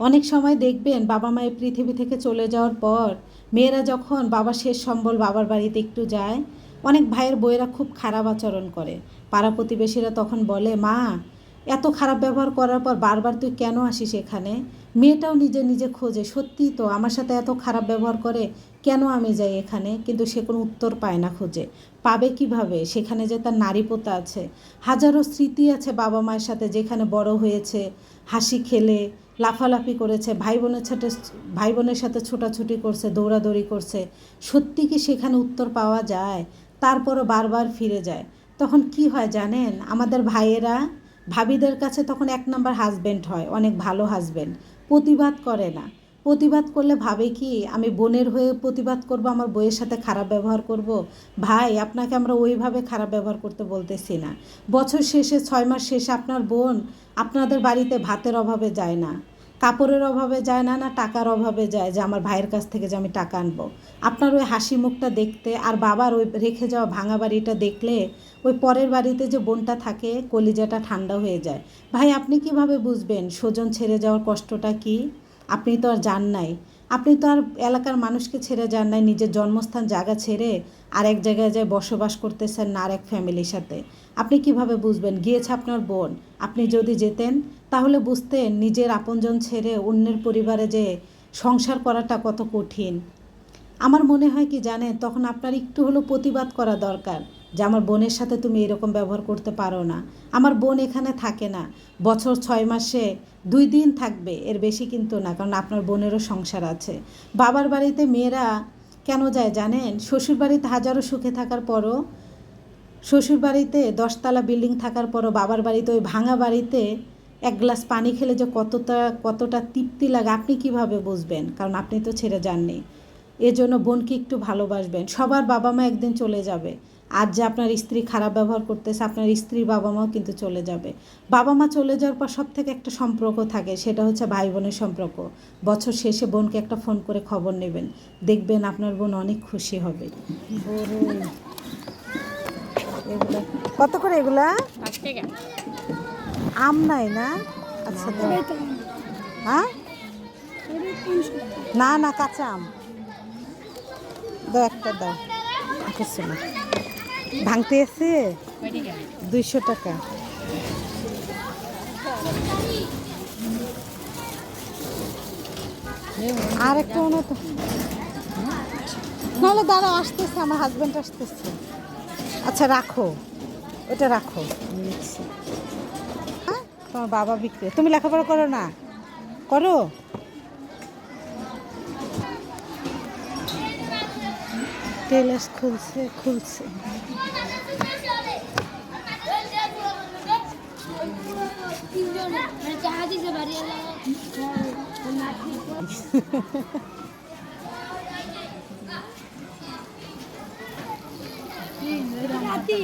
অনেক সময় দেখবেন বাবা মায়ের পৃথিবী থেকে চলে যাওয়ার পর মেয়েরা যখন বাবা শেষ সম্বল বাবার বাড়িতে একটু যায়, অনেক ভাইয়ের বইয়েরা খুব খারাপ আচরণ করে। পাড়া প্রতিবেশীরা তখন বলে, মা এত খারাপ ব্যবহার করার পর বারবার তুই কেন আসিস এখানে? মেয়েটাও নিজে নিজে খোঁজে সত্যিই তো, আমার সাথে এত খারাপ ব্যবহার করে কেন আমি যাই এখানে? কিন্তু সে কোনো উত্তর পায় না খোঁজে। পাবে কীভাবে? সেখানে যে তার নারীপোতা আছে। হাজারো স্মৃতি আছে বাবা মায়ের সাথে যেখানে বড় হয়েছে, হাসি খেলে, লাফালাফি করেছে ভাই বোনের সাথে ভাই বোনের সাথে ছোটাছুটি করছে, দৌড়াদৌড়ি করছে। সত্যি কি সেখানে উত্তর পাওয়া যায়? তারপরও বারবার ফিরে যায়। তখন কি হয় জানেন? আমাদের ভাইয়েরা ভাবিদের কাছে তখন এক নম্বর হাজব্যান্ড হয়, অনেক ভালো হাজব্যান্ড প্রতিবাদ করে না। প্রতিবাদ করলে ভাবে কি, আমি বোনের হয়ে প্রতিবাদ করব, আমার বইয়ের সাথে খারাপ ব্যবহার করব? ভাই, আপনাকে আমরা ওইভাবে খারাপ ব্যবহার করতে বলতেছি না। বছর শেষে, ছয় মাস শেষে আপনার বোন আপনাদের বাড়িতে ভাতের অভাবে যায় না। কাপড়ের অভাবে যায় না না টাকার অভাবে যায় যে আমার ভাইয়ের কাছ থেকে যে আমি টাকা আনব। আপনার ওই হাসি মুখটা দেখতে আর বাবার ওই রেখে যাওয়া ভাঙা বাড়িটা দেখলে ওই পরের বাড়িতে যে বোনটা থাকে কলিজাটা ঠান্ডা হয়ে যায়। ভাই, আপনি কীভাবে বুঝবেন? স্বজন ছেড়ে যাওয়ার কষ্টটা কি? আপনি তো আর যান নাই। আপনি তো আর এলাকার মানুষকে ছেড়ে যান নাই, নিজের জন্মস্থান, জায়গা ছেড়ে আর এক জায়গায় যায় বসবাস করতেছেন না আর এক ফ্যামিলির সাথে। আপনি কীভাবে বুঝবেন? গিয়েছে আপনার বোন, আপনি যদি যেতেন, তাহলে বুঝতেন নিজের আপনজন ছেড়ে অন্যের পরিবারে যে সংসার করাটা কত কঠিন। আমার মনে হয় কি জানেন, তখন আপনার একটু হলেও প্রতিবাদ করা দরকার যে আমার বোনের সাথে তুমি এরকম ব্যবহার করতে পারো না। আমার বোন এখানে থাকে না। বছর ছয় মাসে দুই দিন থাকবে, এর বেশি কিন্তু না, কারণ আপনার বোনেরও সংসার আছে। বাবার বাড়িতে মেয়েরা কেন যায় জানেন? শ্বশুর বাড়িতে হাজারো সুখে থাকার পরও, শ্বশুর বাড়িতে দশতলা বিল্ডিং থাকার পরও, বাবার বাড়িতে ওই ভাঙা বাড়িতে এক গ্লাস পানি খেলে যে কতটা কতটা তৃপ্তি লাগে, আপনি কীভাবে বুঝবেন? কারণ আপনি তো ছেড়ে যাননি। এজন্য বোনকে একটু ভালোবাসবেন। সবার বাবা মা একদিন চলে যাবে। আজ যে আপনার স্ত্রী খারাপ ব্যবহার করতেছে আপনার স্ত্রীর বাবা মাও কিন্তু চলে যাবে। বাবা মা চলে যাওয়ার পর সব থেকে একটা সম্পর্ক থাকে সেটা হচ্ছে ভাই বোনের সম্পর্ক। বছর শেষে বোনকে একটা ফোন করে খবর নেবেন। দেখবেন আপনার বোন অনেক খুশি হবে। এগুলা কত করে এগুলা? আম নাই না? আচ্ছা হ্যাঁ? না না কাঁচা আম। দাও একটা দাও। কিছু না ভাঙতে এসে দুইশো টাকা। আর একটা মনে তো। নাহলে দাঁড়া আসতেছে আমার হাজব্যান্ড আসতেছে। আচ্ছা রাখো। ওটা রাখো। হ্যাঁ? তোমার বাবা বিক্রি তুমি লেখাপড়া করো না? করো? টেলার্স খুলছে খুলছে। জাহাজে বাড়ি রাতি